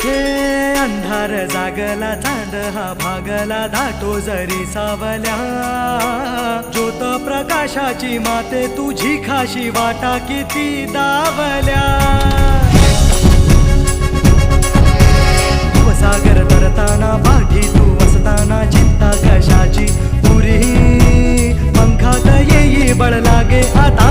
हे अंधार जागला चांद हा भागला धाटो जरी सावल्या. ज्योत प्रकाशाची माते तुझी खाशी वाटा किती दावल्या. सागर तरताना भागी तू असताना चिंता कशाची? पुरी पंखात येई बळ लागे आता.